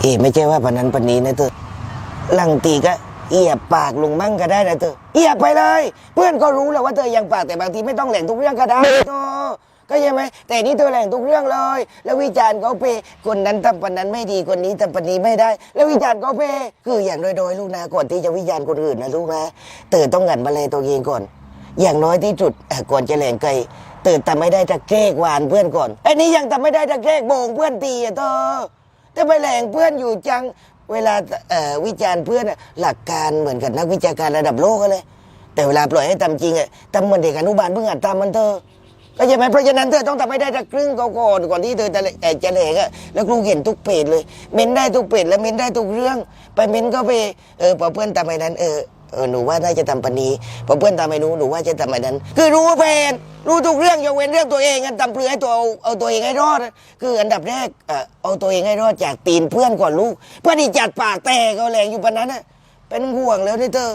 เอ๋ไม่ใช่ว่าปนนั้นปนนี้นะเธอหลังตีก็เอียบปากลงมั่งก็ได้นะเธอเอียบไปเลย เพื่อนก็รู้แล้วว่าเธอยังปากแต่บางทีไม่ต้องแหล่งทุกเรื่องก็ได้เธอก็ใช่ไหมแต่นี่เธอแหล่งทุกเรื่องเลย แล้ววิจารณ์เขาเพคนนั้นทำปนนั้นไม่ดีคนนี้ทำปนนี้ไม่ได้ แล้ววิจารณ์เขาเพคืออย่างโดยๆลูกนะก่อนที่จะวิจารณ์คนอื่นนะลูกนะเธอต้องหันมาเลยตัวเองก่อน อย่างน้อยที่สุดก่อนจะแหล่งไกลตื่นทำไม่ได้ตะเกกหวานเพื่อนก่อนไอ้นี้ยังทำไม่ได้ตะเกกโบงเพื่อนตีอะเธอ จะไปแหล่งเพื่อนอยู่จัง เวลาเอ่อวิจารณ์เพื่อนอะหลักการเหมือนกับนักวิชาการระดับโลกเลย แต่เวลาปล่อยให้ทำจริงอะทำเหมือนเด็กอนุบาลเพิ่งหัดทำมันเธอก็ใช่ไหมเพราะฉะนั้นเธอต้องทำให้ได้ตะครึ่งก่อนก่อนที่เธอจะเอ่อจะแหลกอะแล้วครูเห็นทุกเพจเลย เม้นได้ทุกเพจและเม้นได้ทุกเรื่อง ไปเม้นก็ไปเออพอเพื่อนทำไปนั้นเออ เออหนูว่าน่าจะทำปานนี้พอเพื่อนทำไม่รู้หนูว่าจะทำไอ้นั้น คือรู้แฟนรู้ทุกเรื่องยกเว้นเรื่องตัวเองอันทำเพื่อให้ตัวเอาเอาตัวเองให้รอด คืออันดับแรกเออเอาตัวเองให้รอดจากตีนเพื่อนก่อนลูกเพื่อนที่จัดปากแตกเอาแรงอยู่ปนนั้นน่ะเป็นห่วงแล้วนี่เธอ